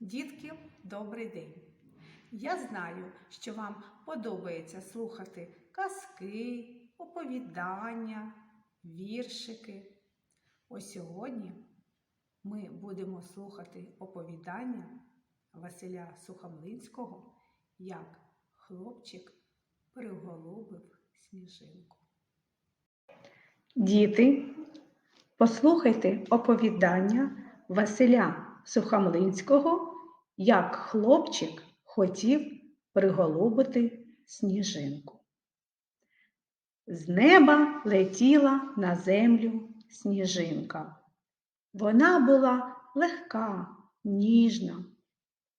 Дітки, добрий день! Я знаю, що вам подобається слухати казки, оповідання, віршики. Ось сьогодні ми будемо слухати оповідання Василя Сухомлинського, як хлопчик приголубив сніжинку. Діти, послухайте оповідання Василя Сухомлинського, як хлопчик хотів приголубити сніжинку. З неба летіла на землю сніжинка. Вона була легка, ніжна,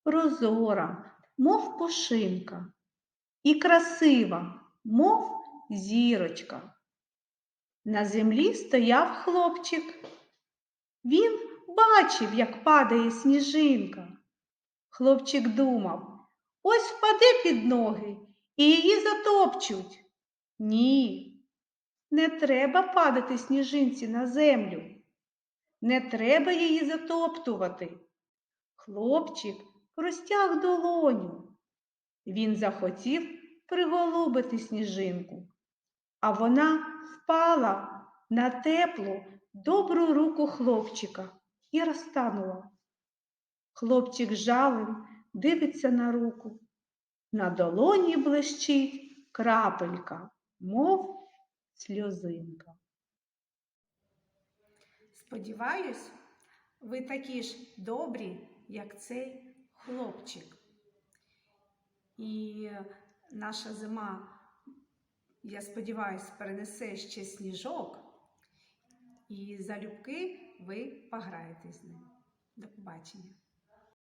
прозора, мов пушинка, і красива, мов зірочка. На землі стояв хлопчик. Він бачив, як падає сніжинка. Хлопчик думав, ось впаде під ноги і її затопчуть. Ні, не треба падати сніжинці на землю. Не треба її затоптувати. Хлопчик простяг долоню. Він захотів приголубити сніжинку а вона впала на теплу, добру руку хлопчика і розтанула. Хлопчик жалем дивиться на руку. На долоні блищить крапелька, мов сльозинка. Сподіваюсь, ви такі ж добрі, як цей хлопчик. І наша зима, я сподіваюся, перенесе ще сніжок, і залюбки ви пограєте з ним. До побачення.